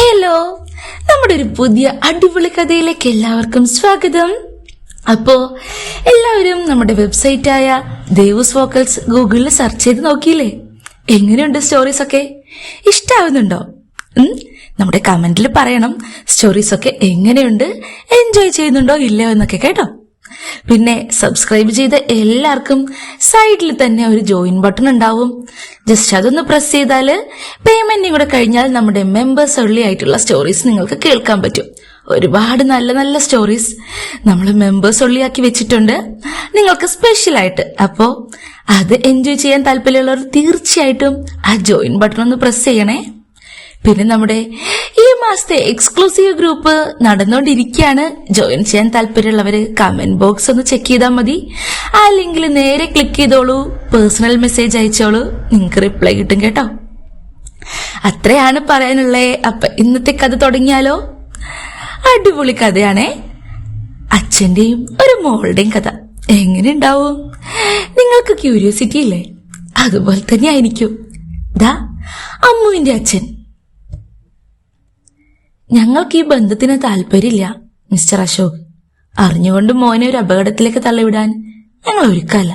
Hello നമ്മുടെ ഒരു പുതിയ അടിപൊളി കഥയിലേക്ക് എല്ലാവർക്കും സ്വാഗതം. അപ്പോ എല്ലാവരും നമ്മുടെ വെബ്സൈറ്റായ ദേവസ് വോക്കൽസ് ഗൂഗിളിൽ സെർച്ച് ചെയ്ത് നോക്കിയില്ലേ? എങ്ങനെയുണ്ട് സ്റ്റോറീസ് ഒക്കെ? ഇഷ്ടാവുന്നുണ്ടോ? നമ്മുടെ കമന്റിൽ പറയണം സ്റ്റോറീസ് ഒക്കെ എങ്ങനെയുണ്ട്? എൻജോയ് ചെയ്യുന്നുണ്ടോ ഇല്ലയോ എന്നൊക്കെ കേട്ടോ. പിന്നെ സബ്സ്ക്രൈബ് ചെയ്ത എല്ലാവർക്കും സൈഡിൽ തന്നെ ഒരു ജോയിൻ ബട്ടൺ ഉണ്ടാവും. ജസ്റ്റ് അതൊന്ന് പ്രസ് ചെയ്താൽ പേയ്മെന്റ് കൂടെ കഴിഞ്ഞാൽ നമ്മുടെ മെമ്പേഴ്സ് ഒള്ളി ആയിട്ടുള്ള സ്റ്റോറീസ് നിങ്ങൾക്ക് കേൾക്കാൻ പറ്റും. ഒരുപാട് നല്ല നല്ല സ്റ്റോറീസ് നമ്മൾ മെമ്പേഴ്സ് ഒള്ളിയാക്കി വെച്ചിട്ടുണ്ട്. നിങ്ങൾക്ക് സ്പെഷ്യൽ ആയിട്ട്. അപ്പോൾ അത് എൻജോയ് ചെയ്യാൻ താല്പര്യമുള്ളവർ തീർച്ചയായിട്ടും ആ ജോയിൻ ബട്ടൺ ഒന്ന് പ്രസ് ചെയ്യണേ. പിന്നെ നമ്മുടെ മാസത്തെ എക്സ്ക്ലൂസീവ് ഗ്രൂപ്പ് നടന്നുകൊണ്ടിരിക്കുകയാണ് ജോയിൻ ചെയ്യാൻ താല്പര്യമുള്ളവര് കമന്റ് ബോക്സ് ഒന്ന് ചെക്ക് ചെയ്താൽ മതി. ആ ലിങ്കിൽ നേരെ ക്ലിക്ക് ചെയ്തോളൂ. പേഴ്സണൽ മെസ്സേജ് അയച്ചോളൂ. നിങ്ങൾക്ക് റിപ്ലൈ കിട്ടും കേട്ടോ. അത്രയാണ് പറയാനുള്ളത് അപ്പൊ ഇന്നത്തെ കഥ തുടങ്ങിയാലോ? അടിപൊളി കഥയാണേ. അച്ഛന്റെയും ഒരു മോളുടെയും കഥ. എങ്ങനെ ഉണ്ടാവും നിങ്ങൾക്ക് ക്യൂരിയോസിറ്റി ഇല്ലേ? അതുപോലെ തന്നെ ആയിരിക്കും. ദാ അമ്മുവിന്റെ അച്ഛൻ. ഞങ്ങൾക്ക് ഈ ബന്ധത്തിന് താല്പര്യമില്ല മിസ്റ്റർ അശോക്. അറിഞ്ഞുകൊണ്ട് മോനെ ഒരു അപകടത്തിലേക്ക് തള്ളിവിടാൻ ഞങ്ങൾ ഒരുക്കല്ല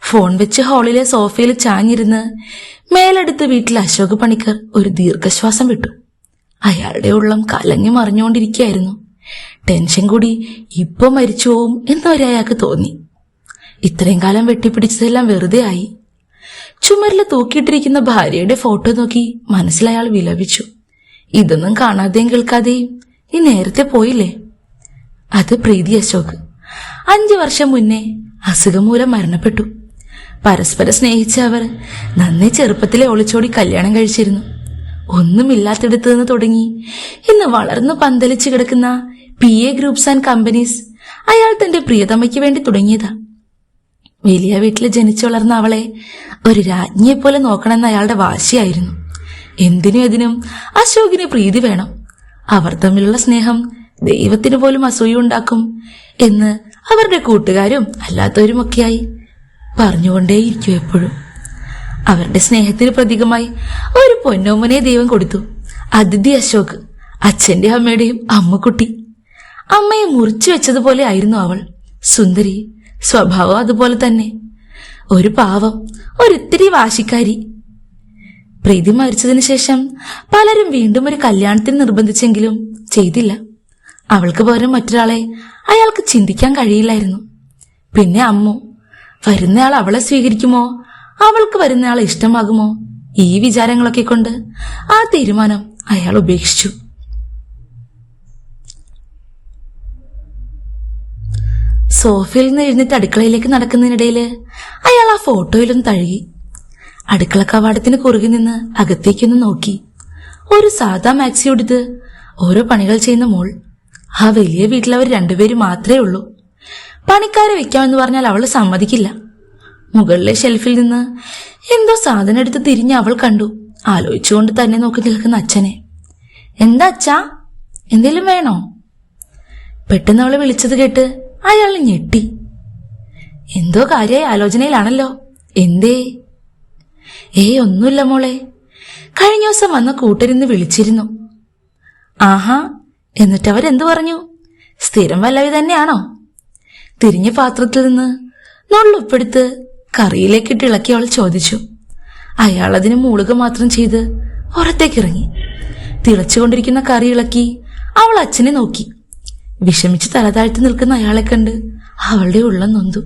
ഫോൺ വെച്ച് ഹാളിലെ സോഫയിൽ ചാഞ്ഞിരുന്ന് മേലെടുത്ത് വീട്ടിൽ അശോക് പണിക്കർ ഒരു ദീർഘശ്വാസം വിട്ടു. അയാളുടെ ഉള്ളം കലങ്ങി മറിഞ്ഞുകൊണ്ടിരിക്കുകയായിരുന്നു. ടെൻഷൻ കൂടി ഇപ്പൊ മരിച്ചു പോവും എന്നവരെ അയാൾക്ക് തോന്നി. ഇത്രയും കാലം വെട്ടിപ്പിടിച്ചതെല്ലാം വെറുതെ ആയി ചുമരിൽ തൂക്കിയിട്ടിരിക്കുന്ന ഭാര്യയുടെ ഫോട്ടോ നോക്കി മനസ്സിലയാൾ വിലപിച്ചു. ഇതൊന്നും കാണാതെയും കേൾക്കാതെയും നീ നേരത്തെ പോയില്ലേ? അത് പ്രീതി അശോക്. അഞ്ചു വർഷം മുന്നേ അസുഖം മൂലം മരണപ്പെട്ടു. പരസ്പരം സ്നേഹിച്ച അവർ നന്നേ ചെറുപ്പത്തിലെ ഒളിച്ചോടി കല്യാണം കഴിച്ചിരുന്നു. ഒന്നുമില്ലാത്തിടത്ത് നിന്ന് തുടങ്ങി. ഇന്ന് വളർന്നു പന്തലിച്ചു കിടക്കുന്ന P A groups and companies അയാൾ തന്റെ പ്രിയതമയ്ക്ക് വേണ്ടി തുടങ്ങിയതാ. വലിയ വീട്ടിൽ ജനിച്ചു വളർന്ന അവളെ ഒരു രാജ്ഞിയെ പോലെ നോക്കണമെന്ന് അയാളുടെ വാശിയായിരുന്നു. എന്തിനും അതിനും അശോകിന് പ്രീതി വേണം? അവർ തമ്മിലുള്ള സ്നേഹം ദൈവത്തിന് പോലും അസൂയ ഉണ്ടാക്കും എന്ന് അവരുടെ കൂട്ടുകാരും അല്ലാത്തവരുമൊക്കെയായി പറഞ്ഞുകൊണ്ടേയിരിക്കും എപ്പോഴും. അവരുടെ സ്നേഹത്തിന് പ്രതീകമായി ഒരു പൊന്നോമനെ ദൈവം കൊടുത്തു. അതിഥി അശോക് അച്ഛന്റെ അമ്മയുടെയും അമ്മക്കുട്ടി. അമ്മയെ മുറിച്ചു വെച്ചതുപോലെ ആയിരുന്നു അവൾ. സുന്ദരി സ്വഭാവം അതുപോലെ തന്നെ. ഒരു പാവം ഒരിത്തിരി വാശിക്കാരി. പ്രീതി മരിച്ചതിന് ശേഷം പലരും വീണ്ടും ഒരു കല്യാണത്തിന് നിർബന്ധിച്ചെങ്കിലും ചെയ്തില്ല. അവൾക്ക് പകരം മറ്റൊരാളെ അയാൾക്ക് ചിന്തിക്കാൻ കഴിയില്ലായിരുന്നു. പിന്നെ അമ്മു വരുന്നയാൾ അവളെ സ്വീകരിക്കുമോ? അവൾക്ക് വരുന്നയാളെ ഇഷ്ടമാകുമോ? ഈ വിചാരങ്ങളൊക്കെ കൊണ്ട് ആ തീരുമാനം അയാൾ ഉപേക്ഷിച്ചു. സോഫയിൽ നിന്ന് എഴുന്നേറ്റ് അടുക്കളയിലേക്ക് നടക്കുന്നതിനിടയിൽ അയാൾ ആ ഫോട്ടോയിലൊന്ന് തഴുകി. അടുക്കള കവാടത്തിന് കുറുകി നിന്ന് അകത്തേക്കൊന്ന് നോക്കി. ഒരു സാധാ മാക്സി ഉടുത്ത് ഓരോ പണികൾ ചെയ്യുന്ന മോൾ. ആ വലിയ വീട്ടിൽ രണ്ടുപേരും മാത്രമേ ഉള്ളൂ. പണിക്കാരെ വെക്കാമെന്ന് പറഞ്ഞാൽ അവൾ സമ്മതിക്കില്ല. മുകളിലെ ഷെൽഫിൽ നിന്ന് എന്തോ സാധനം എടുത്ത് തിരിഞ്ഞ് അവൾ കണ്ടു. ആലോചിച്ചുകൊണ്ട് തന്നെ നോക്കി നിൽക്കുന്ന അച്ഛനെ. എന്താ അച്ഛാ? എന്തേലും വേണോ? പെട്ടെന്ന് അവളെ വിളിച്ചത് കേട്ട് അയാൾ ഞെട്ടി. എന്തോ കാര്യമായ ആലോചനയിലാണല്ലോ. എന്തേ? ഏയ് ഒന്നുമില്ല മോളെ. കഴിഞ്ഞ ദിവസം വന്ന കൂട്ടരിന്ന് വിളിച്ചിരുന്നു. ആഹാ എന്നിട്ട് അവരെന്തു പറഞ്ഞു? സ്ഥിരം വല്ലവി തന്നെയാണോ? തിരിഞ്ഞ പാത്രത്തിൽ നിന്ന് നുള്ളുപ്പെടുത്ത് കറിയിലേക്കിട്ട് ഇളക്കി അവൾ ചോദിച്ചു. അയാൾ അതിന് മൂളുക മാത്രം ചെയ്ത് പുറത്തേക്കിറങ്ങി. തിളച്ചുകൊണ്ടിരിക്കുന്ന കറി ഇളക്കി അവൾ അച്ഛനെ നോക്കി. വിഷമിച്ച് തലതാഴ്ത്തി നിൽക്കുന്ന അയാളെ കണ്ട് അവളുടെ ഉള്ളം നൊന്തു.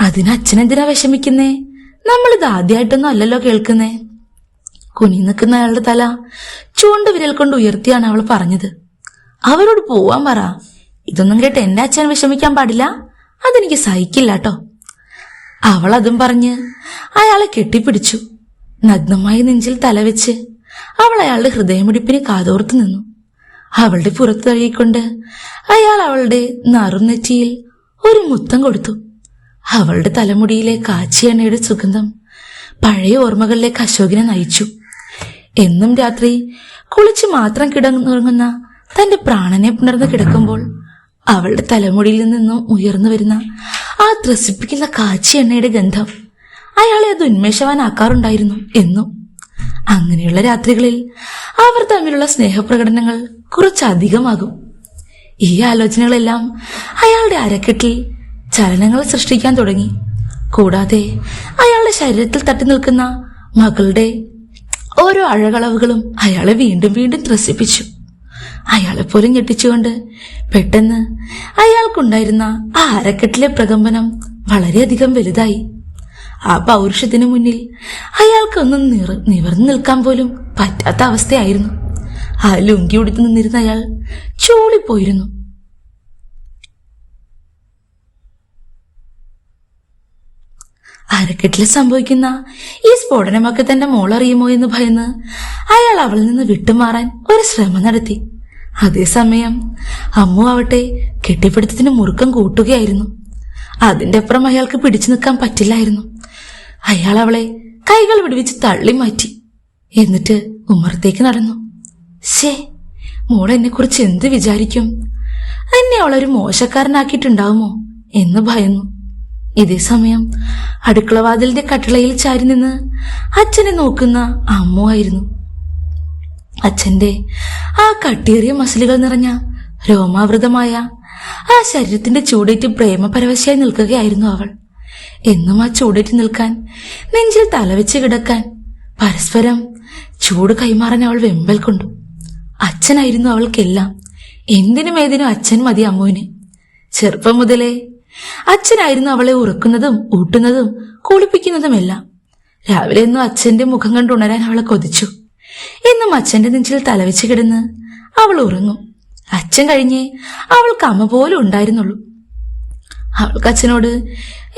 അതിന് അച്ഛനെന്തിനാ വിഷമിക്കുന്നേ? നമ്മളിത് ആദ്യമായിട്ടൊന്നും അല്ലല്ലോ കേൾക്കുന്നേ. കുനി നിൽക്കുന്ന അയാളുടെ തല ചൂണ്ട വിരൽ കൊണ്ട് ഉയർത്തിയാണ് അവൾ പറഞ്ഞത്. അവരോട് പോവാൻ പറ. ഇതൊന്നും കേട്ട് എന്റെ അച്ഛൻ വിഷമിക്കാൻ പാടില്ല. അതെനിക്ക് സഹിക്കില്ല കേട്ടോ അവൾ അതും പറഞ്ഞ് അയാളെ കെട്ടിപ്പിടിച്ചു. നഗ്നമായി നെഞ്ചിൽ തലവെച്ച് അവൾ അയാളുടെ ഹൃദയമിടിപ്പിന് കാതോർത്ത് നിന്നു. അവളുടെ പുറത്ത് തഴുകിക്കൊണ്ട് അയാൾ അവളുടെ നറുനെറ്റിയിൽ ഒരു മുത്തം കൊടുത്തു. അവളുടെ തലമുടിയിലെ കാച്ചി എണ്ണയുടെ സുഗന്ധം പഴയ ഓർമ്മകളിലേക്ക് അശോകിനെ നയിച്ചു. എന്നും രാത്രി കുളിച്ച് മാത്രം കിടന്നുറങ്ങുന്ന തന്റെ പ്രാണനെ പുണർന്ന് കിടക്കുമ്പോൾ അവളുടെ തലമുടിയിൽ നിന്നും ഉയർന്നു വരുന്ന ആ ത്രസിപ്പിക്കുന്ന കാച്ചി എണ്ണയുടെ ഗന്ധം അയാളെ അത് ഉന്മേഷവാനാക്കാറുണ്ടായിരുന്നു എന്നും. അങ്ങനെയുള്ള രാത്രികളിൽ അവർ തമ്മിലുള്ള സ്നേഹപ്രകടനങ്ങൾ കുറച്ചധികമാകും. ഈ ആലോചനകളെല്ലാം അയാളുടെ അരക്കെട്ടിൽ ചലനങ്ങൾ സൃഷ്ടിക്കാൻ തുടങ്ങി. കൂടാതെ അയാളുടെ ശരീരത്തിൽ തട്ടി നിൽക്കുന്ന മകളുടെ ഓരോ അഴകളവുകളും അയാളെ വീണ്ടും വീണ്ടും ത്രസിപ്പിച്ചു. അയാളെ പോലും ഞെട്ടിച്ചുകൊണ്ട് പെട്ടെന്ന് അയാൾക്കുണ്ടായിരുന്ന ആ അരക്കെട്ടിലെ പ്രകമ്പനം വളരെയധികം വലുതായി. ആ പൗരുഷത്തിന് മുന്നിൽ അയാൾക്കൊന്നും നിറ നിവർന്നു നിൽക്കാൻ പോലും പറ്റാത്ത അവസ്ഥയായിരുന്നു. ആ ലുങ്കി ഉടുത്തു നിന്നിരുന്ന അയാൾ ചൂളിപ്പോയിരുന്നു. അരക്കെട്ടിൽ സംഭവിക്കുന്ന ഈ സ്ഫോടനമൊക്കെ തന്റെ മോളറിയുമോ എന്ന് ഭയന്ന് അയാൾ അവളിൽ നിന്ന് വിട്ടുമാറാൻ ഒരു ശ്രമം നടത്തി. അതേസമയം അമ്മു ആവട്ടെ കെട്ടിപ്പിടുത്തത്തിന് മുറുക്കം കൂട്ടുകയായിരുന്നു. അതിന്റെ അപ്പുറം അയാൾക്ക് പിടിച്ചു നിൽക്കാൻ പറ്റില്ലായിരുന്നു. അയാൾ അവളെ കൈകൾ വിടുവിച്ച് തള്ളി മാറ്റി. എന്നിട്ട് ഉമ്മറത്തേക്ക് നടന്നു. ശേ മോൾ എന്നെ കുറിച്ച് എന്ത് വിചാരിക്കും? എന്നെ അവളൊരു മോശക്കാരനാക്കിയിട്ടുണ്ടാവുമോ എന്ന് ഭയന്നു. ഇതേ സമയം അടുക്കളവാതിലിന്റെ കട്ടിളയിൽ ചാരി നിന്ന് അച്ഛനെ നോക്കുന്ന അമ്മു ആയിരുന്നു. അച്ഛന്റെ ആ കട്ടിയേറിയ മസിലുകൾ നിറഞ്ഞ രോമാവൃതമായ ആ ശരീരത്തിന്റെ ചൂടേറ്റ് പ്രേമപരവശയായി നിൽക്കുകയായിരുന്നു അവൾ. എന്നും ആ ചൂടേറ്റ് നിൽക്കാൻ നെഞ്ചിൽ തലവെച്ച് കിടക്കാൻ പരസ്പരം ചൂട് കൈമാറാൻ അവൾ വെമ്പൽ കൊണ്ടു. അച്ഛനായിരുന്നു അവൾക്കെല്ലാം. എന്തിനും ഏതിനും അച്ഛൻ മതി അമ്മുവിന്. ചെറുപ്പം മുതലേ അച്ഛനായിരുന്നു അവളെ ഉറക്കുന്നതും ഊട്ടുന്നതും കുളിപ്പിക്കുന്നതുമെല്ലാം. രാവിലെ എന്നും അച്ഛന്റെ മുഖം കണ്ട് ഉണരാൻ അവളെ കൊതിച്ചു. എന്നും അച്ഛന്റെ നെഞ്ചിൽ തലവെച്ച് കിടന്ന് അവൾ ഉറങ്ങും. അച്ഛൻ കഴിഞ്ഞേ അവൾക്ക് അമ്മ പോലും ഉണ്ടായിരുന്നുള്ളൂ. അവൾക്ക് അച്ഛനോട്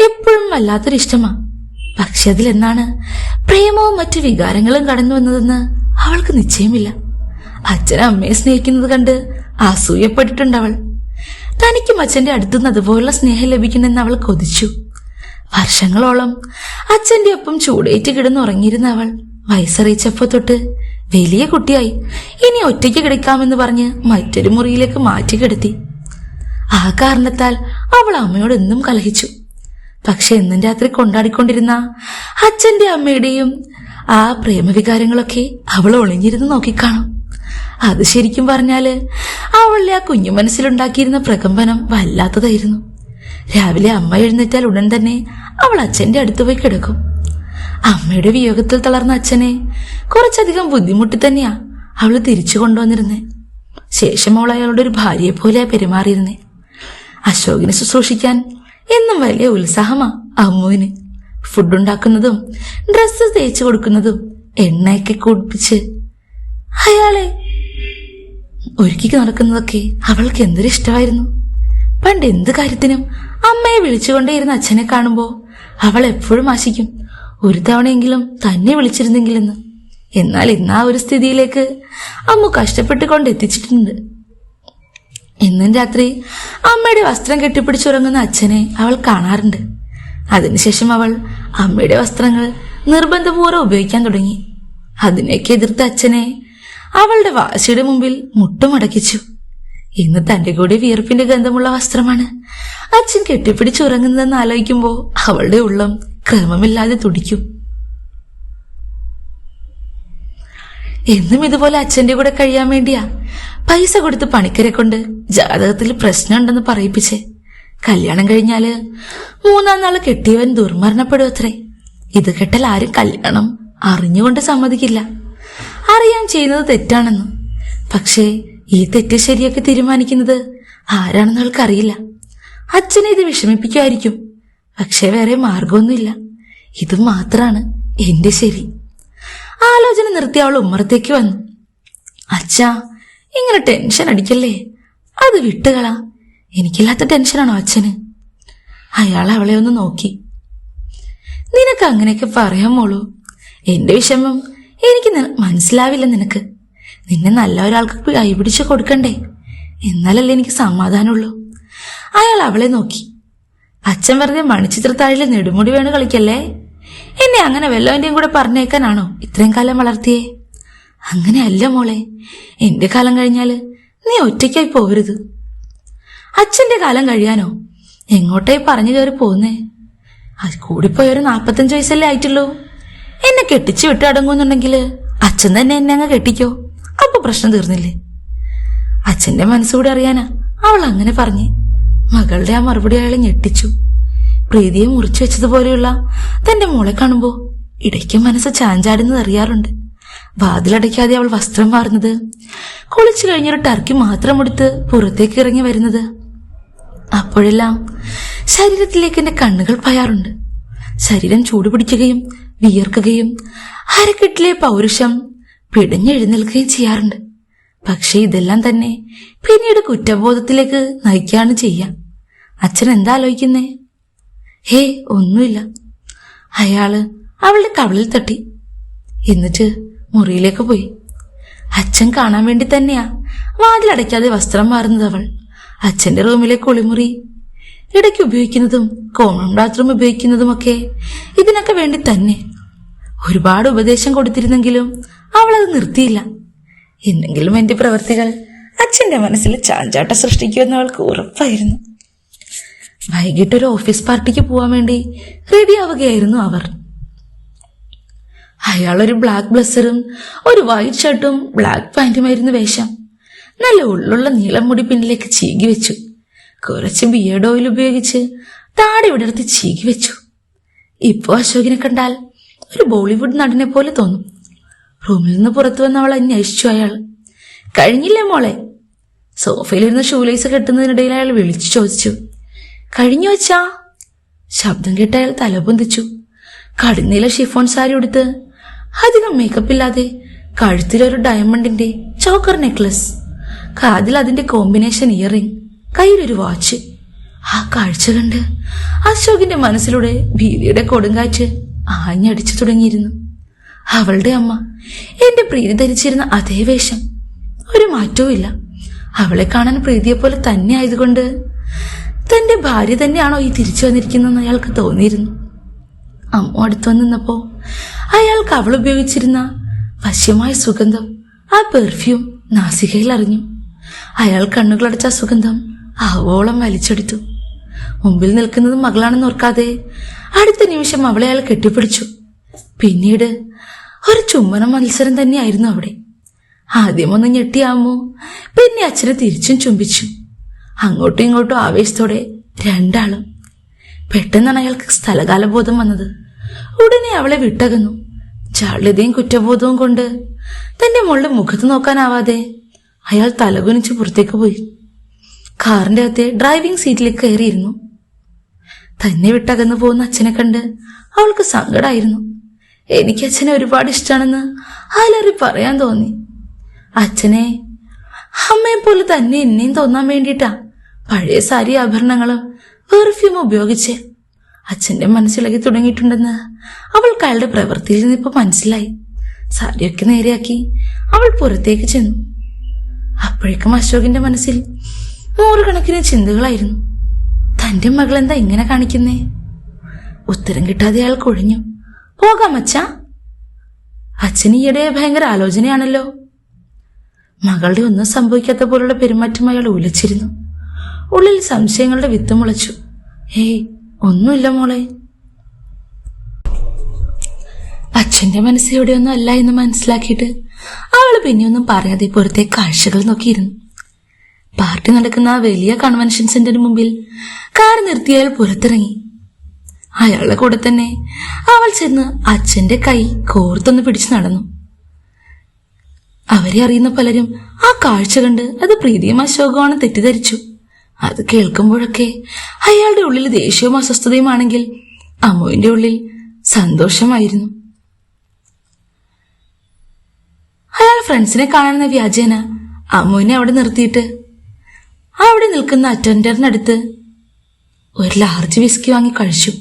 എപ്പോഴും വല്ലാത്തൊരു ഇഷ്ടമാ പക്ഷെ അതിലെന്നാണ് പ്രേമവും മറ്റു വികാരങ്ങളും കടന്നു വന്നതെന്ന് അവൾക്ക് നിശ്ചയമില്ല. അച്ഛൻ അമ്മയെ സ്നേഹിക്കുന്നത് കണ്ട് അസൂയപ്പെട്ടിട്ടുണ്ടവൾ. തനിക്കും അച്ഛന്റെ അടുത്തുനിന്ന് അതുപോലുള്ള സ്നേഹം ലഭിക്കണമെന്ന് അവൾ കൊതിച്ചു. വർഷങ്ങളോളം അച്ഛന്റെ ഒപ്പം ചൂടേറ്റ് കിടന്നുറങ്ങിയിരുന്ന അവൾ വയസ്സറിയിച്ചപ്പോ തൊട്ട് വലിയ കുട്ടിയായി. ഇനി ഒറ്റയ്ക്ക് കിടക്കാമെന്ന് പറഞ്ഞ് മറ്റൊരു മുറിയിലേക്ക് മാറ്റി കിടത്തി. ആ കാരണത്താൽ അവൾ അമ്മയോട് എന്നും കലഹിച്ചു. പക്ഷെ എന്നും രാത്രി കൊണ്ടാടിക്കൊണ്ടിരുന്ന അച്ഛന്റെ അമ്മയുടെയും ആ പ്രേമവികാരങ്ങളൊക്കെ അവൾ ഒളിഞ്ഞിരുന്ന് നോക്കിക്കാണും. അത് ശരിക്കും പറഞ്ഞാൽ അവളുടെ ആ കുഞ്ഞു മനസ്സിലുണ്ടാക്കിയിരുന്ന പ്രകമ്പനം വല്ലാത്തതായിരുന്നു. രാവിലെ അമ്മ എഴുന്നേറ്റാൽ ഉടൻ തന്നെ അവൾ അച്ഛന്റെ അടുത്ത് പോയി കിടക്കും. അമ്മയുടെ വിയോഗത്തിൽ തളർന്ന അച്ഛനെ കുറച്ചധികം ബുദ്ധിമുട്ടി തന്നെയാ അവൾ തിരിച്ചു കൊണ്ടുവന്നിരുന്നേ. ശേഷം അവൾ അയാളുടെ ഒരു ഭാര്യയെ പോലെ പെരുമാറിയിരുന്നേ. അശോകിനെ ശുശ്രൂഷിക്കാൻ എന്നും വലിയ ഉത്സാഹമാ അമ്മുവിന്. ഫുഡുണ്ടാക്കുന്നതും ഡ്രസ്സ് തേച്ചു കൊടുക്കുന്നതും എണ്ണയൊക്കെ കുടിപ്പിച്ച് അയാളെ. ഒരുക്കി നടക്കുന്നതൊക്കെ അവൾക്ക് എന്തൊരു ഇഷ്ടമായിരുന്നു. പണ്ട് എന്ത് കാര്യത്തിനും അമ്മയെ വിളിച്ചുകൊണ്ടേയിരുന്ന അച്ഛനെ കാണുമ്പോൾ അവൾ എപ്പോഴും ആശിക്കും ഒരു തവണയെങ്കിലും തന്നെ വിളിച്ചിരുന്നെങ്കിലെന്ന്. എന്നാൽ ഇന്ന് ആ ഒരു സ്ഥിതിയിലേക്ക് അമ്മ കഷ്ടപ്പെട്ടുകൊണ്ട് എത്തിച്ചിട്ടുണ്ട്. എന്നും രാത്രി അമ്മയുടെ വസ്ത്രം കെട്ടിപ്പിടിച്ചുറങ്ങുന്ന അച്ഛനെ അവൾ കാണാറുണ്ട്. അതിനുശേഷം അവൾ അമ്മയുടെ വസ്ത്രങ്ങൾ നിർബന്ധപൂർവം ഉപയോഗിക്കാൻ തുടങ്ങി. അതിനെയൊക്കെ എതിർത്ത അച്ഛനെ അവളുടെ വാശിയുടെ മുമ്പിൽ മുട്ടുമടക്കിച്ചു. ഇന്ന് തന്റെ കൂടെ വിയർപ്പിന്റെ ഗന്ധമുള്ള വസ്ത്രമാണ്. അച്ഛൻ കെട്ടിപ്പിടിച്ചുറങ്ങുന്നതെന്ന് ആലോചിക്കുമ്പോൾ അവളുടെ ഉള്ളം ക്രമമില്ലാതെ തുടിക്കും. എന്നും ഇതുപോലെ അച്ഛന്റെ കൂടെ കഴിയാൻ വേണ്ടിയാ പൈസ കൊടുത്ത് പണിക്കരെ കൊണ്ട് ജാതകത്തിൽ പ്രശ്നമുണ്ടെന്ന് പറയിപ്പിച്ചേ. കല്യാണം കഴിഞ്ഞാൽ മൂന്നാം നാൾ കെട്ടിയവൻ ദുർമരണപ്പെടും അത്രേ. ഇത് കെട്ടൽ ആരും കല്യാണം അറിഞ്ഞുകൊണ്ട് സമ്മതിക്കില്ല. അറിയാൻ ചെയ്യുന്നത് തെറ്റാണെന്നും. പക്ഷേ ഈ തെറ്റ് ശരിയൊക്കെ തീരുമാനിക്കുന്നത് ആരാണെന്ന് അവൾക്കറിയില്ല അച്ഛനെ ഇത് വിഷമിപ്പിക്കുമായിരിക്കും. പക്ഷേ വേറെ മാർഗമൊന്നുമില്ല. ഇത് മാത്രാണ് എന്റെ ശരി. ആലോചന നിർത്തി അവൾ ഉമ്മറത്തേക്ക് വന്നു. അച്ഛാ ഇങ്ങനെ ടെൻഷൻ അടിക്കല്ലേ? അത് വിട്ടുകളാ. എനിക്കില്ലാത്ത ടെൻഷനാണോ അച്ഛന്? അയാൾ അവളെ ഒന്ന് നോക്കി. നിനക്ക് അങ്ങനെയൊക്കെ പറയാൻ മോളൂ. എന്റെ വിഷമം എനിക്ക് മനസ്സിലാവില്ല നിനക്ക്. നിന്നെ നല്ല ഒരാൾക്ക് കൈപിടിച്ച് കൊടുക്കണ്ടേ? എന്നാലല്ലേ എനിക്ക് സമാധാനമുള്ളൂ. അയാൾ അവളെ നോക്കി. അച്ഛൻ വെറുതെ മണിച്ചിത്രത്താഴിലെ നെടുമുടി വേണു കളിക്കല്ലേ? എന്നെ അങ്ങനെ വെല്ലവന്റെയും കൂടെ പറഞ്ഞേക്കാനാണോ ഇത്രയും കാലം വളർത്തിയേ? അങ്ങനെയല്ല മോളെ. എന്റെ കാലം കഴിഞ്ഞാൽ നീ ഒറ്റയ്ക്കായി പോകരുത് അച്ഛന്റെ കാലം കഴിയാനോ? എങ്ങോട്ടായി പറഞ്ഞു കയറി പോകുന്നേ അത് കൂടിപ്പോയൊരു നാപ്പത്തഞ്ച് വയസ്സല്ലേ ആയിട്ടുള്ളൂ. എന്നെ കെട്ടിച്ചു വിട്ട് അടങ്ങുന്നുണ്ടെങ്കിൽ അച്ഛൻ തന്നെ എന്നെ അങ്ങ് കെട്ടിക്കോ? അപ്പൊ പ്രശ്നം തീർന്നില്ലേ? അച്ഛന്റെ മനസ്സുകൂടെ അറിയാനാ അവൾ അങ്ങനെ പറഞ്ഞു മകളുടെ ആ മറുപടി അയാളെ ഞെട്ടിച്ചു. പ്രീതിയെ മുറിച്ചു വെച്ചതുപോലെയുള്ള തന്റെ മോളെ കാണുമ്പോ ഇടയ്ക്ക് മനസ്സ് ചാഞ്ചാടുന്നത് അറിയാറുണ്ട്. വാതിലടയ്ക്കാതെ അവൾ വസ്ത്രം മാറുന്നത് കുളിച്ചു കഴിഞ്ഞൊരു ടർക്കി മാത്രം എടുത്ത് പുറത്തേക്ക് ഇറങ്ങി വരുന്നത്. അപ്പോഴെല്ലാം ശരീരത്തിലേക്ക് എന്റെ കണ്ണുകൾ പയാറുണ്ട്. ശരീരം ചൂടുപിടിക്കുകയും വിയർക്കുകയും അരക്കെട്ടിലെ പൗരുഷം പിടിഞ്ഞെഴുന്നേൽക്കുകയും ചെയ്യാറുണ്ട്. പക്ഷെ ഇതെല്ലാം തന്നെ പിന്നീട് കുറ്റബോധത്തിലേക്ക് നയിക്കുകയാണ് ചെയ്യാം അച്ഛൻ എന്താ ആലോചിക്കുന്നേ? ഹേ ഒന്നുമില്ല. അയാൾ അവളുടെ കവളിൽ തട്ടി. എന്നിട്ട് മുറിയിലേക്ക് പോയി. അച്ഛൻ കാണാൻ വേണ്ടി തന്നെയാ വാതിലടയ്ക്കാതെ വസ്ത്രം മാറുന്നത് അവൾ. അച്ഛന്റെ റൂമിലെ കുളിമുറി. ഇടയ്ക്ക് ഉപയോഗിക്കുന്നതും കോമൺ ബാത്റൂം ഉപയോഗിക്കുന്നതുമൊക്കെ ഇതിനൊക്കെ വേണ്ടി തന്നെ. ഒരുപാട് ഉപദേശം കൊടുത്തിരുന്നെങ്കിലും അവൾ അത് നിർത്തിയില്ല. എന്നെങ്കിലും എന്റെ പ്രവൃത്തികൾ അച്ഛന്റെ മനസ്സിൽ ചാഞ്ചാട്ട സൃഷ്ടിക്കുമെന്ന് അവൾക്ക് ഉറപ്പായിരുന്നു. വൈകിട്ട് ഒരു ഓഫീസ് പാർട്ടിക്ക് പോവാൻ വേണ്ടി റെഡി ആവുകയായിരുന്നു അവർ. അയാൾ ഒരു ബ്ലാക്ക് ബ്ലസറും ഒരു വൈറ്റ് ഷർട്ടും ബ്ലാക്ക് പാന്റുമായിരുന്നു വേഷം. നല്ല ഉള്ളുള്ള നീളം മുടി പിന്നിലേക്ക് ചീകി വെച്ചു. കുറച്ച് ബിയർഡ് ഓയിൽ ഉപയോഗിച്ച് താടി വിടർത്തി ചീകി വെച്ചു. ഇപ്പോ അശോകിനെ കണ്ടാൽ ഒരു ബോളിവുഡ് നടനെ പോലെ തോന്നും. റൂമിൽ നിന്ന് പുറത്തു വന്ന അവൾ അന്വേഷിച്ചു അയാൾ. കഴിഞ്ഞില്ലേ മോളെ? സോഫയിലിരുന്ന് ഷൂലേസ് കെട്ടുന്നതിനിടയിൽ അയാൾ വിളിച്ചു ചോദിച്ചു. കഴിഞ്ഞു വച്ചാ ശബ്ദം കേട്ട് അയാൾ തലപൊന്തിച്ചു കടുന്നയിലെ ഷിഫോൺ സാരി ഉടുത്ത് അധികം മേക്കപ്പ് ഇല്ലാതെ കഴുത്തിലൊരു ഡയമണ്ടിന്റെ ചോക്കർ നെക്ലസ് കാതിൽ അതിന്റെ കോമ്പിനേഷൻ ഇയറിംഗ് കയ്യിലൊരു വാച്ച് ആ കാഴ്ച കണ്ട് അശോകിന്റെ മനസ്സിലൂടെ ഭീതിയുടെ കൊടുങ്കാറ്റ് ആഞ്ഞടിച്ചു തുടങ്ങിയിരുന്നു. അവളുടെ അമ്മ എന്റെ പ്രീതി ധരിച്ചിരുന്ന അതേ വേഷം. ഒരു മാറ്റവും ഇല്ല. അവളെ കാണാൻ പ്രീതിയെ പോലെ തന്നെ ആയതുകൊണ്ട് തന്റെ ഭാര്യ തന്നെയാണോ ഈ തിരിച്ചു വന്നിരിക്കുന്നതെന്ന് അയാൾക്ക് തോന്നിയിരുന്നു. അമ്മ അടുത്തു വന്ന് നിന്നപ്പോ അയാൾക്ക് അവൾ ഉപയോഗിച്ചിരുന്ന വശ്യമായ സുഗന്ധം ആ പെർഫ്യൂം നാസികയിൽ അറിഞ്ഞു. അയാൾ കണ്ണുകളടച്ച സുഗന്ധം ആവോളം വലിച്ചെടുത്തു. മുമ്പിൽ നിൽക്കുന്നത് മകളാണെന്ന് ഓർക്കാതെ അടുത്ത നിമിഷം അവളെ അയാൾ കെട്ടിപ്പിടിച്ചു. പിന്നീട് ഒരു ചുമ്മന മത്സരം തന്നെയായിരുന്നു അവിടെ. ആദ്യമൊന്ന് ഞെട്ടിയാമോ പിന്നെ അച്ഛനെ തിരിച്ചും ചുംബിച്ചു. അങ്ങോട്ടും ഇങ്ങോട്ടും ആവേശത്തോടെ രണ്ടാളും. പെട്ടെന്നാണ് അയാൾക്ക് സ്ഥലകാലബോധം വന്നത്. ഉടനെ അവളെ വിട്ടകന്നു. ചാളിതയും കുറ്റബോധവും കൊണ്ട് തന്റെ മുകളിൽ മുഖത്ത് നോക്കാനാവാതെ അയാൾ തലകുനിച്ച് പുറത്തേക്ക് പോയി. കാറിന്റെ അകത്തെ ഡ്രൈവിംഗ് സീറ്റിലേക്ക് കയറിയിരുന്നു. തന്നെ വിട്ടകന്നു പോകുന്ന അച്ഛനെ കണ്ട് അവൾക്ക് സങ്കടമായിരുന്നു എനിക്ക് അച്ഛനെ ഒരുപാട് ഇഷ്ടമാണെന്ന് ആലറി പറയാൻ തോന്നി. അച്ഛനെ അമ്മയെ പോലെ തന്നെ എന്നെയും തോന്നാൻ വേണ്ടിയിട്ടാ പഴയ സാരി ആഭരണങ്ങളും പെർഫ്യൂം ഉപയോഗിച്ച്. അച്ഛന്റെ മനസ്സിളകി തുടങ്ങിയിട്ടുണ്ടെന്ന് അവൾക്ക് അയാളുടെ പ്രവൃത്തിയിൽ നിന്ന് ഇപ്പൊ മനസ്സിലായി. സാരിയൊക്കെ നേരെയാക്കി അവൾ പുറത്തേക്ക് ചെന്നു. അപ്പോഴേക്കും അശോകിന്റെ മനസ്സിൽ നൂറുകണക്കിന് ചിന്തകളായിരുന്നു. തന്റെ മകൾ എന്താ ഇങ്ങനെ കാണിക്കുന്നേ? ഉത്തരം കിട്ടാതെ അയാൾ കൊഴിഞ്ഞു പോകാം അച്ഛ. അച്ഛൻ ഈയിടെ ഭയങ്കര ആലോചനയാണല്ലോ. മകളുടെ ഒന്നും സംഭവിക്കാത്ത പോലുള്ള പെരുമാറ്റം അയാൾ ഉലച്ചിരുന്നു. ഉള്ളിൽ സംശയങ്ങളുടെ വിത്ത് മുളച്ചു. ഏയ് ഒന്നുമില്ല മോളെ. അച്ഛന്റെ മനസ്സ് എവിടെയൊന്നും അല്ല എന്ന് മനസ്സിലാക്കിയിട്ട് അവൾ പിന്നെയൊന്നും പറയാതെ പുറത്തെ കാഴ്ചകൾ നോക്കിയിരുന്നു. പാർട്ടി നടക്കുന്ന വലിയ കൺവെൻഷൻ സെന്ററിന് മുമ്പിൽ കാർ നിർത്തി അയാൾ പുറത്തിറങ്ങി. അയാളുടെ കൂടെ തന്നെ അവൾ ചെന്ന് അച്ഛന്റെ കൈ കോർത്തൊന്ന് പിടിച്ചു നടന്നു. അവരെ അറിയുന്ന പലരും ആ കാഴ്ച കണ്ട് അത് പ്രീതിയും അശോകമാണ് തെറ്റിദ്ധരിച്ചു. അത് കേൾക്കുമ്പോഴൊക്കെ അയാളുടെ ഉള്ളിൽ ദേഷ്യവും അസ്വസ്ഥതയുമാണെങ്കിൽ അമ്മുവിന്റെ ഉള്ളിൽ സന്തോഷമായിരുന്നു. അയാൾ ഫ്രണ്ട്സിനെ കാണുന്ന വ്യാജേന അമ്മുവിനെ അവിടെ നിർത്തിയിട്ട് അവിടെ നിൽക്കുന്ന അറ്റൻഡറിനടുത്ത് ഒരു ലാർജ് വിസ്കി വാങ്ങി കഴിച്ചു.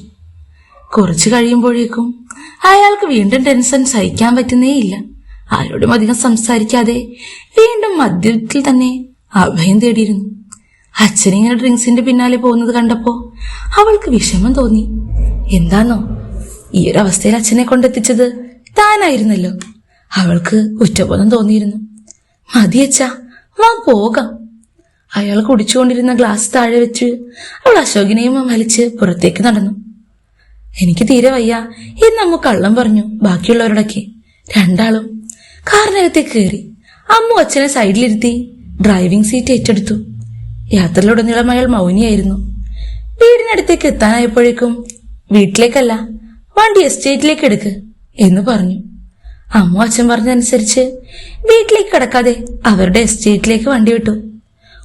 കുറച്ചു കഴിയുമ്പോഴേക്കും അയാൾക്ക് വീണ്ടും ടെൻഷൻ സഹിക്കാൻ പറ്റുന്നേയില്ല. ആരോടും അധികം സംസാരിക്കാതെ വീണ്ടും മദ്യത്തിൽ തന്നെ അഭയം തേടിയിരുന്നു. അച്ഛനിങ്ങനെ ഡ്രിങ്ക്സിന്റെ പിന്നാലെ പോകുന്നത് കണ്ടപ്പോ അവൾക്ക് വിഷമം തോന്നി. എന്താന്നോ? ഈ ഒരു അവസ്ഥയിൽ അച്ഛനെ കൊണ്ടെത്തിച്ചത് താനായിരുന്നല്ലോ. അവൾക്ക് കുറ്റബോധം തോന്നിയിരുന്നു. മതിയച്ചാ വാ പോകാം. അയാൾ കുടിച്ചുകൊണ്ടിരുന്ന ഗ്ലാസ് താഴെ വെച്ച് അവൾ അശോകിനെയും വലിച്ച് പുറത്തേക്ക് നടന്നു. എനിക്ക് തീരെ വയ്യ എന്നമ്മ കള്ളം പറഞ്ഞു ബാക്കിയുള്ളവരോടൊക്കെ. രണ്ടാളും കാറിനകത്തേക്ക് കയറി അമ്മു അച്ഛനെ സൈഡിലിരുത്തി ഡ്രൈവിംഗ് സീറ്റ് ഏറ്റെടുത്തു. യാത്രയിലുടനീളം അയാൾ മൗനിയായിരുന്നു. വീടിനടുത്തേക്ക് എത്താനായപ്പോഴേക്കും വീട്ടിലേക്കല്ല വണ്ടി എസ്റ്റേറ്റിലേക്ക് എടുക്ക് എന്ന് പറഞ്ഞു. അമ്മു അച്ഛൻ പറഞ്ഞതനുസരിച്ച് വീട്ടിലേക്ക് കിടക്കാതെ അവരുടെ എസ്റ്റേറ്റിലേക്ക് വണ്ടി വിട്ടു.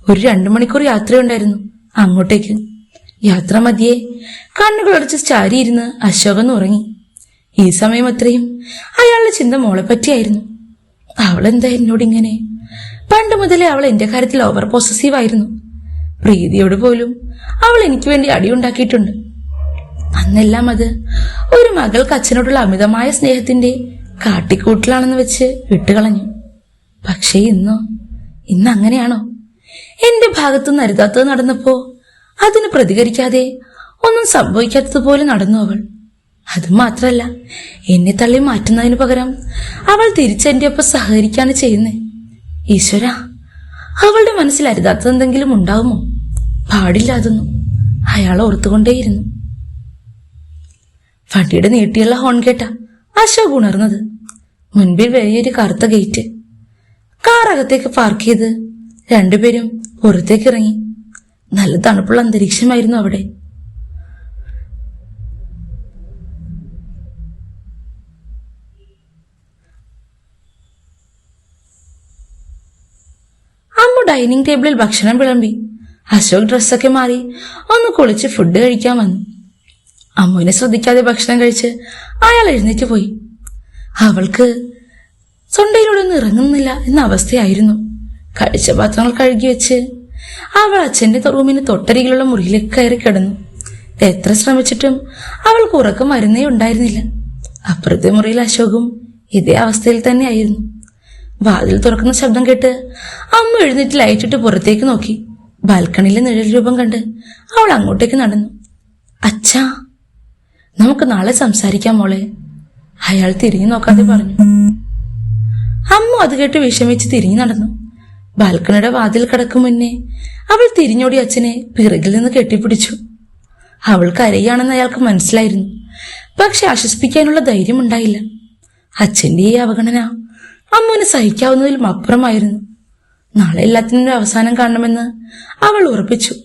ഒരു രണ്ടു മണിക്കൂർ യാത്രയുണ്ടായിരുന്നു. അങ്ങോട്ടേക്ക്. യാത്ര മതിയെ. കണ്ണുകളടച്ച് ചാരിയിരുന്ന് അശോകൻ ഉറങ്ങി. ഈ സമയം അത്രയും അയാളുടെ ചിന്ത മോളെ പറ്റിയായിരുന്നു. അവളെന്താ എന്നോട് ഇങ്ങനെ? പണ്ട് മുതലേ അവൾ എന്റെ കാര്യത്തിൽ ഓവർ പോസസീവ് ആയിരുന്നു. പ്രീതിയോട് പോലും അവൾ എനിക്ക് വേണ്ടി അടിയുണ്ടാക്കിയിട്ടുണ്ട് അന്നെല്ലാം അത് ഒരു മകൾക്ക് അച്ഛനോടുള്ള അമിതമായ സ്നേഹത്തിന്റെ കാട്ടിക്കൂട്ടിലാണെന്ന് വെച്ച് വിട്ടുകളഞ്ഞു. പക്ഷേ ഇന്നോ? ഇന്ന് അങ്ങനെയാണോ? എന്റെ ഭാഗത്തുനിന്ന് അരുതാത്തത് നടന്നപ്പോ അതിന് പ്രതികരിക്കാതെ ഒന്നും സംഭവിക്കാത്തതുപോലെ നടന്നു അവൾ. അത് മാത്രല്ല എന്നെ തള്ളി മാറ്റുന്നതിന് പകരം അവൾ തിരിച്ചെന്റെ ഒപ്പം സഹകരിക്കാണ് ചെയ്യുന്നത് ഈശ്വര അവളുടെ മനസ്സിൽ അരുതാത്തത് എന്തെങ്കിലും ഉണ്ടാവുമോ? പാടില്ലാതൊന്നും അയാൾ ഓർത്തുകൊണ്ടേയിരുന്നു. വണ്ടിയുടെ നീട്ടിയുള്ള ഹോൺ കേട്ട അശോക് ഉണർന്നത്. മുൻപിൽ വലിയൊരു കറുത്ത ഗേറ്റ്. കാർ അകത്തേക്ക് പാർക്ക് ചെയ്ത് രണ്ടുപേരും പുറത്തേക്ക് ഇറങ്ങി നല്ല തണുപ്പുള്ള അന്തരീക്ഷമായിരുന്നു അവിടെ. അമ്മ ഡൈനിങ് ടേബിളിൽ ഭക്ഷണം വിളമ്പി. അശോക് ഡ്രസ്സൊക്കെ മാറി. ഒന്ന് കുളിച്ച് ഫുഡ് കഴിക്കാൻ വന്നു. അമ്മുവിനെ ശ്രദ്ധിക്കാതെ ഭക്ഷണം കഴിച്ച് അയാൾ എഴുന്നേറ്റ് പോയി. അവൾക്ക് തൊണ്ടയിലൂടെ ഒന്നും ഇറങ്ങുന്നില്ല എന്ന അവസ്ഥയായിരുന്നു. കഴിച്ച പാത്രങ്ങൾ കഴുകി വെച്ച് അവൾ അച്ഛന്റെ റൂമിന് തൊട്ടരികിലുള്ള മുറിയിലേക്ക് കയറി കിടന്നു. എത്ര ശ്രമിച്ചിട്ടും അവൾക്ക് ഉറക്കം വരുന്നേ ഉണ്ടായിരുന്നില്ല. അപ്പുറത്തെ മുറിയിൽ അശോകും ഇതേ അവസ്ഥയിൽ തന്നെയായിരുന്നു. വാതിൽ തുറക്കുന്ന ശബ്ദം കേട്ട് അമ്മ എഴുന്നേറ്റ് ലൈറ്റിട്ട് പുറത്തേക്ക് നോക്കി. ബാൽക്കണിയിലെ നിഴൽ രൂപം കണ്ട് അവൾ അങ്ങോട്ടേക്ക് നടന്നു. അച്ഛാ നമുക്ക് നാളെ സംസാരിക്കാം മോളെ അയാൾ തിരിഞ്ഞു നോക്കാതെ പറഞ്ഞു. അമ്മ അത് കേട്ട് വിഷമിച്ച് തിരിഞ്ഞു നടന്നു. ബാൽക്കണിയുടെ വാതിൽ കടക്കും മുന്നേ അവൾ തിരിഞ്ഞോടി അച്ഛനെ പിറകിൽ നിന്ന് കെട്ടിപ്പിടിച്ചു. അവൾ കരയാണെന്ന് അയാൾക്ക് മനസ്സിലായിരുന്നു. പക്ഷെ ആശ്വസിപ്പിക്കാനുള്ള ധൈര്യം ഉണ്ടായില്ല അച്ഛന്റെ ഈ അവഗണന അമ്മുവിന് സഹിക്കാവുന്നതിലും അപ്പുറമായിരുന്നു. നാളെ എല്ലാത്തിനും അവസാനം കാണണമെന്ന് അവൾ ഉറപ്പിച്ചു.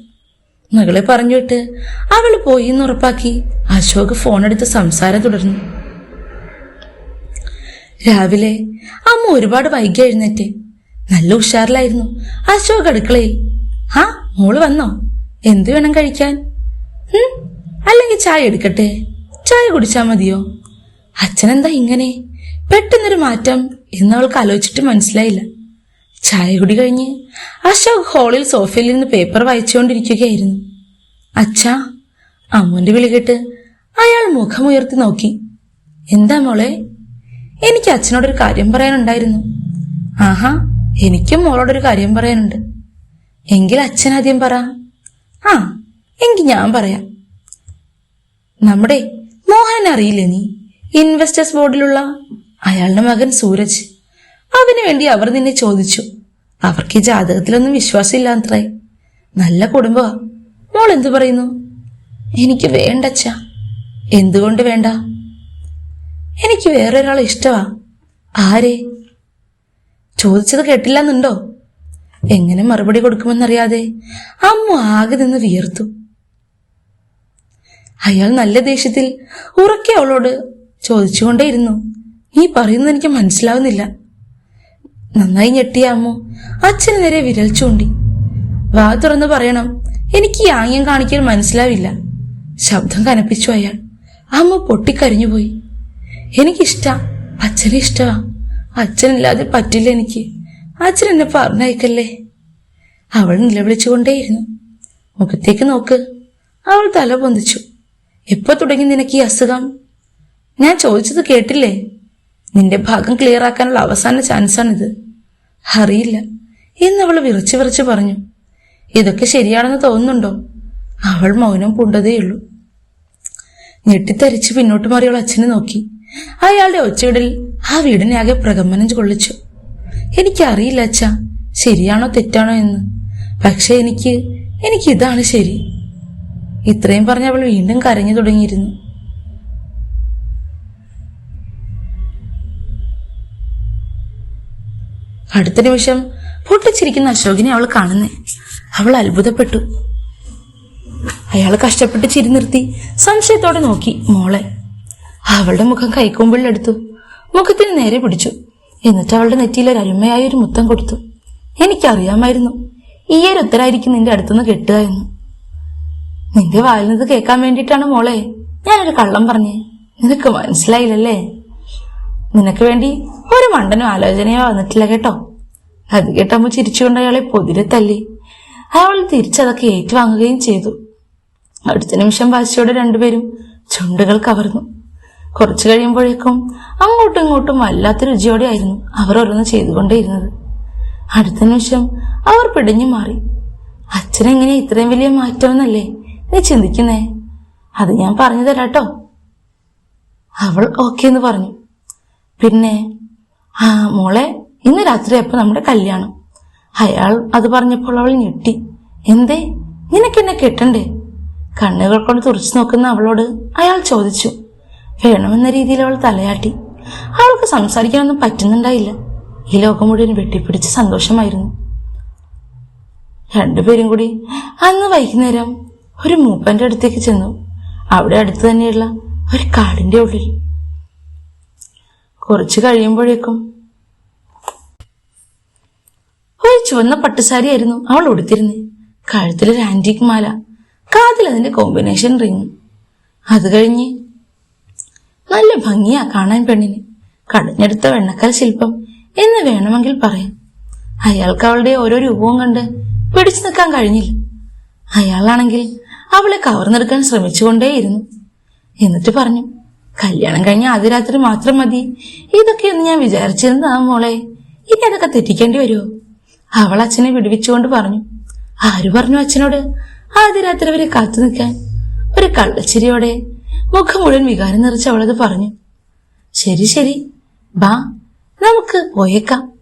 മകളെ പറഞ്ഞുവിട്ട് അവൾ പോയി എന്ന് ഉറപ്പാക്കി അശോക് ഫോണെടുത്ത് സംസാരം തുടർന്നു. രാവിലെ അമ്മ ഒരുപാട് വൈകി എഴുന്നേറ്റ് നല്ല ഉഷാറിലായിരുന്നു. അശോക് അടുക്കളയിൽ ആ മോൾ വന്നോ? എന്തു വേണം കഴിക്കാൻ? അല്ലെങ്കിൽ ചായ എടുക്കട്ടെ? ചായ കുടിച്ചാ മതിയോ? അച്ഛനെന്താ ഇങ്ങനെ? പെട്ടെന്നൊരു മാറ്റം എന്നവൾക്ക് ആലോചിച്ചിട്ട് മനസ്സിലായില്ല. ചായ കുടി കഴിഞ്ഞ് അശോക് ഹാളിൽ സോഫയിൽ നിന്ന് പേപ്പർ വായിച്ചുകൊണ്ടിരിക്കുകയായിരുന്നു. അച്ഛാ അമ്മുന്റെ വിളി കേട്ട് അയാൾ മുഖമുയർത്തി നോക്കി. എന്താ മോളെ? എനിക്ക് അച്ഛനോടൊരു കാര്യം പറയാനുണ്ടായിരുന്നു. ആഹാ എനിക്കും മോളോടൊരു കാര്യം പറയാനുണ്ട്. എങ്കിൽ അച്ഛൻ ആദ്യം പറ. ആ എങ്കിൽ ഞാൻ പറയാം. നമ്മുടെ മോഹൻ അറിയില്ലേ നീ? ഇൻവെസ്റ്റേഴ്സ് ബോർഡിലുള്ള അയാളുടെ മകൻ സൂരജ്. അവന് വേണ്ടി അവർ നിന്നെ ചോദിച്ചു. അവർക്ക് ഈ ജാതകത്തിലൊന്നും വിശ്വാസമില്ലാത്രേ നല്ല കുടുംബമാ മോൾ എന്തു പറയുന്നു? എനിക്ക് വേണ്ട വേണ്ടച്ച എന്തുകൊണ്ട് വേണ്ട? എനിക്ക് വേറൊരാളെ ഇഷ്ടമാ ആരെ? ചോദിച്ചത് കേട്ടില്ലെന്നുണ്ടോ? എങ്ങനെ മറുപടി കൊടുക്കുമെന്നറിയാതെ അമ്മ ആകെ നിന്ന് വിയർത്തു. അയാൾ നല്ല ദേഷ്യത്തിൽ ഉറക്കെ അവളോട് ചോദിച്ചുകൊണ്ടേയിരുന്നു. നീ പറയുന്നത് എനിക്ക് മനസ്സിലാവുന്നില്ല. നന്നായി ഞെട്ടിയ അമ്മ അച്ഛന് നേരെ വിരൽ ചൂണ്ടി. വാ തുറന്ന് പറയണം. എനിക്ക് ഈ ആംഗ്യം കാണിക്കാൻ മനസ്സിലാവില്ല. ശബ്ദം കനപ്പിച്ചു അയാൾ. അമ്മ പൊട്ടിക്കരിഞ്ഞുപോയി. എനിക്കിഷ്ട അച്ഛനെ ഇഷ്ടമാ അച്ഛനില്ലാതെ പറ്റില്ല എനിക്ക്. അച്ഛൻ എന്നെ പറഞ്ഞയക്കല്ലേ? അവൾ നിലവിളിച്ചുകൊണ്ടേയിരുന്നു. മുഖത്തേക്ക് നോക്ക്. അവൾ തല പൊന്തിച്ചു. എപ്പോ തുടങ്ങി നിനക്ക് ഈ അസുഖം? ഞാൻ ചോദിച്ചത് കേട്ടില്ലേ? നിന്റെ ഭാഗം ക്ലിയർ ആക്കാനുള്ള അവസാന ചാൻസാണിത്. അറിയില്ല. എന്നവൾ വിറച്ചു വിറച്ചു പറഞ്ഞു. ഇതൊക്കെ ശരിയാണെന്ന് തോന്നുന്നുണ്ടോ? അവൾ മൗനം പൂണ്ടതേയുള്ളൂ. ഞെട്ടിത്തരിച്ച് പിന്നോട്ട് മാറിയവൾ അച്ഛനെ നോക്കി. അയാളുടെ ഒച്ചയിടൽ ആ വീടിനെ ആകെ പ്രകമ്പനം കൊള്ളിച്ചു. എനിക്കറിയില്ല അച്ഛ ശരിയാണോ തെറ്റാണോ എന്ന്. പക്ഷെ എനിക്ക് എനിക്ക് ഇതാണ് ശരി. ഇത്രയും പറഞ്ഞ് അവൾ വീണ്ടും കരഞ്ഞു തുടങ്ങിയിരുന്നു. അടുത്ത നിമിഷം പൊട്ടിച്ചിരിക്കുന്ന അശോകിനെ അവൾ കാണുന്നേ. അവൾ അത്ഭുതപ്പെട്ടു. അയാൾ കഷ്ടപ്പെട്ട് ചിരി നിർത്തി സംശയത്തോടെ നോക്കി മോളെ. അവളുടെ മുഖം കൈക്കൊമ്പിളിലെടുത്തു മുഖത്തിന് നേരെ പിടിച്ചു. എന്നിട്ട് അവളുടെ നെറ്റിയിൽ ഒരു അരുമയായ ഒരു മുത്തം കൊടുത്തു. എനിക്കറിയാമായിരുന്നു ഈ ഒരു ഉത്തരായിരിക്കും നിന്റെ അടുത്തുനിന്ന് കെട്ടുക എന്ന്. നിന്റെ വായിൽ നിന്ന് കേൾക്കാൻ വേണ്ടിയിട്ടാണ് മോളെ ഞാനൊരു കള്ളം പറഞ്ഞേ. നിനക്ക് മനസ്സിലായില്ലല്ലേ? നിനക്ക് വേണ്ടി ഒരു മണ്ടനും ആലോചനയോ വന്നിട്ടില്ല കേട്ടോ. അത് കേട്ടമ്മ ചിരിച്ചുകൊണ്ട് അയാളെ പൊതിരെ തല്ലി അയാൾ തിരിച്ചതൊക്കെ ഏറ്റുവാങ്ങുകയും ചെയ്തു. അടുത്ത നിമിഷം വാശിയോടെ രണ്ടുപേരും ചുണ്ടുകൾ കവർന്നു. കുറച്ചു കഴിയുമ്പോഴേക്കും അങ്ങോട്ടും ഇങ്ങോട്ടും വല്ലാത്ത രുചിയോടെയായിരുന്നു അവർ ഓരോന്ന് ചെയ്തുകൊണ്ടേയിരുന്നത്. അടുത്ത നിമിഷം അവർ പിടിഞ്ഞു മാറി. അച്ഛനെങ്ങനെ ഇത്രയും വലിയ മാറ്റമെന്നല്ലേ നീ ചിന്തിക്കുന്നേ? അത് ഞാൻ പറഞ്ഞു തരാട്ടോ. അവൾ ഓക്കെ എന്ന് പറഞ്ഞു. പിന്നെ ആ മോളെ ഇന്ന് രാത്രി അപ്പൊ നമ്മുടെ കല്യാണം. അയാൾ അത് പറഞ്ഞപ്പോൾ അവൾ ഞെട്ടി. എന്തേ? നിനക്കെന്നെ കെട്ടണ്ടേ? കണ്ണുകൾ കൊണ്ട് തുറച്ചു നോക്കുന്ന അവളോട് അയാൾ ചോദിച്ചു. വേണമെന്ന രീതിയിൽ അവൾ തലയാട്ടി. അവൾക്ക് സംസാരിക്കാനൊന്നും പറ്റുന്നുണ്ടായില്ല. ഈ ലോകം മുഴുവൻ വെട്ടിപ്പിടിച്ച് സന്തോഷമായിരുന്നു. രണ്ടുപേരും കൂടി അന്ന് വൈകുന്നേരം ഒരു മൂപ്പന്റെ അടുത്തേക്ക് ചെന്നു. അവിടെ അടുത്ത് തന്നെയുള്ള ഒരു കാടിന്റെ ഉള്ളിൽ. കുറച്ച് കഴിയുമ്പോഴേക്കും ഒരു ചുവന്ന പട്ടുസാരി ആയിരുന്നു അവൾ ഉടുത്തിരുന്നത് കഴുത്തിലൊരു ആന്റിക് മാല. കാതിൽ അതിന്റെ കോമ്പിനേഷൻ റിങ് അത് കഴിഞ്ഞ് നല്ല ഭംഗിയാ കാണാൻ പെണ്ണിന്. കടഞ്ഞെടുത്ത വെണ്ണക്കൽ ശില്പം. എന്ന് വേണമെങ്കിൽ പറയാം. അയാൾക്ക് അവളുടെ ഓരോ രൂപവും കണ്ട് പിടിച്ചു നിൽക്കാൻ കഴിഞ്ഞില്ല. അയാളാണെങ്കിൽ അവളെ കവർന്നെടുക്കാൻ ശ്രമിച്ചുകൊണ്ടേയിരുന്നു. എന്നിട്ട് പറഞ്ഞു കല്യാണം കഴിഞ്ഞ ആദ്യ രാത്രി മാത്രം മതി. ഇതൊക്കെയൊന്ന് ഞാൻ വിചാരിച്ചിരുന്നതാ മോളെ. ഇനി അതൊക്കെ തെറ്റിക്കേണ്ടി വരുമോ അവൾ അച്ഛനെ വിടുവിച്ചുകൊണ്ട് പറഞ്ഞു ആര് പറഞ്ഞു അച്ഛനോട് ആദ്യ രാത്രി വരെ കാത്തു നിൽക്കാൻ? ഒരു കള്ളച്ചിരിയോടെ മുഖം മുഴുവൻ വികാരം നിറച്ച് അവളത് പറഞ്ഞു. ശരി ശരി. ബാ നമുക്ക് പോയേക്കാം.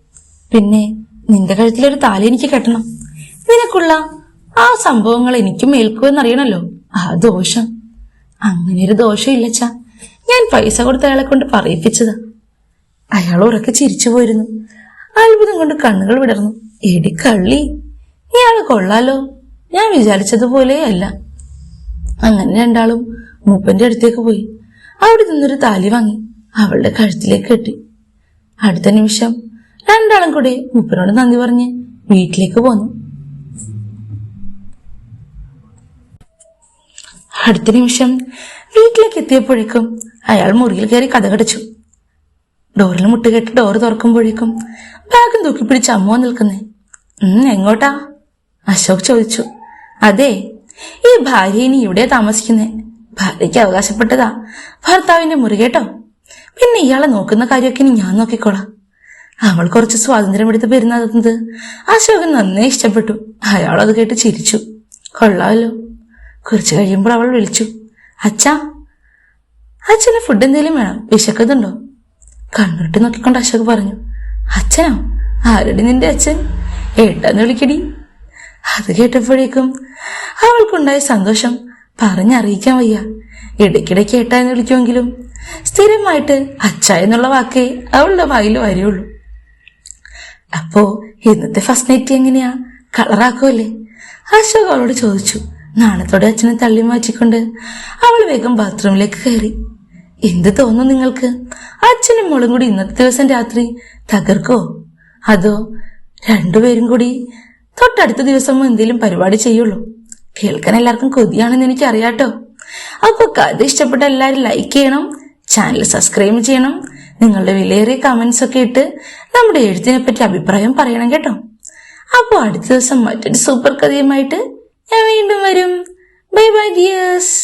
പിന്നെ നിന്റെ കഴുത്തിലൊരു താലി എനിക്ക് കെട്ടണം. നിനക്കുള്ള ആ സംഭവങ്ങൾ എനിക്കും ഏൽക്കുമെന്നറിയണല്ലോ. ആ ദോഷം. അങ്ങനെ ഒരു ദോഷം ഇല്ലച്ച ഞാൻ പൈസ കൊടുത്ത അയാളെ കൊണ്ട് പറയിപ്പിച്ചതാ. അയാൾ ഉറക്കെ ചിരിച്ചു പോയിരുന്നു. അത്ഭുതം കൊണ്ട് കണ്ണുകൾ വിടർന്നു. എടി കള്ളി ഇയാൾ കൊള്ളാലോ? ഞാൻ വിചാരിച്ചതുപോലെ അല്ല. അങ്ങനെ രണ്ടാളും മൂപ്പന്റെ അടുത്തേക്ക് പോയി. അവിടെ നിന്നൊരു താലി വാങ്ങി അവളുടെ കഴുത്തിലേക്ക് കെട്ടി. അടുത്ത നിമിഷം രണ്ടാളും കൂടി മൂപ്പനോട് നന്ദി പറഞ്ഞ് വീട്ടിലേക്ക് പോന്നു. അടുത്ത നിമിഷം വീട്ടിലേക്ക് എത്തിയപ്പോഴേക്കും അയാൾ മുറിയിൽ കയറി കഥകടച്ചു ഡോറിൽ മുട്ടുകെട്ട് ഡോർ തുറക്കുമ്പോഴേക്കും ബാഗും തൂക്കി പിടിച്ച് അമ്മ നിൽക്കുന്നേ. എങ്ങോട്ടാ? അശോക് ചോദിച്ചു. അതെ ഈ ഭാര്യ ഇനി ഇവിടെ താമസിക്കുന്നേ? ഭാര്യയ്ക്ക് അവകാശപ്പെട്ടതാ. ഭർത്താവിന്റെ മുറി കേട്ടോ. പിന്നെ ഇയാളെ നോക്കുന്ന കാര്യമൊക്കെ ഇനി ഞാൻ നോക്കിക്കോളാം. അവൾ കുറച്ച് സ്വാതന്ത്ര്യം എടുത്ത് പെരുന്നത് അശോകൻ നന്നേ ഇഷ്ടപ്പെട്ടു. അയാൾ അത് കേട്ട് ചിരിച്ചു. കൊള്ളാമല്ലോ കുറച്ച് കഴിയുമ്പോൾ അവൾ വിളിച്ചു. അച്ഛാ അച്ഛന് ഫുഡ് എന്തെങ്കിലും വേണം? വിശക്കുന്നുണ്ടോ? കണ്ണുട്ടി നോക്കിക്കൊണ്ട് അശോക് പറഞ്ഞു. അച്ഛനോ? ആരടി നിന്റെ അച്ഛൻ? ഏട്ടാന്ന് വിളിക്കടി? അത് കേട്ടപ്പോഴേക്കും അവൾക്കുണ്ടായ സന്തോഷം. പറഞ്ഞറിയിക്കാൻ വയ്യ. ഇടയ്ക്കിടയ്ക്ക് ഏട്ടാ എന്ന് വിളിക്കുമെങ്കിലും സ്ഥിരമായിട്ട് അച്ഛ എന്നുള്ള വാക്കേ അവളുടെ വായിൽ വരെയുള്ളൂ. അപ്പോ ഇന്നത്തെ ഫസ്റ്റ് നൈറ്റ് എങ്ങനെയാ? കളറാക്കുമല്ലേ അശോക് അവളോട് ചോദിച്ചു. നാണത്തോടെ അച്ഛനെ തള്ളി മാറ്റിക്കൊണ്ട് അവൾ വേഗം ബാത്റൂമിലേക്ക് കയറി. എന്ത് തോന്നും നിങ്ങൾക്ക്? അച്ഛനും മോളും കൂടി ഇന്നത്തെ ദിവസം രാത്രി തകർക്കോ? അതോ രണ്ടുപേരും കൂടി തൊട്ടടുത്ത ദിവസം എന്തെങ്കിലും പരിപാടി ചെയ്യുള്ളൂ? കേൾക്കാൻ എല്ലാവർക്കും കൊതിയാണെന്ന് എനിക്ക് അറിയാട്ടോ അപ്പൊ കഥ ഇഷ്ടപ്പെട്ട എല്ലാവരും ലൈക്ക് ചെയ്യണം ചാനൽ സബ്സ്ക്രൈബ് ചെയ്യണം നിങ്ങളുടെ വിലയേറിയ കമന്റ്സ് ഒക്കെ ഇട്ട് നമ്മുടെ എഴുത്തിനെ പറ്റി അഭിപ്രായം പറയണം കേട്ടോ. അപ്പോൾ അടുത്ത ദിവസം മറ്റൊരു സൂപ്പർ കഥയുമായിട്ട് ഞാൻ വീണ്ടും വരും. Bye bye dears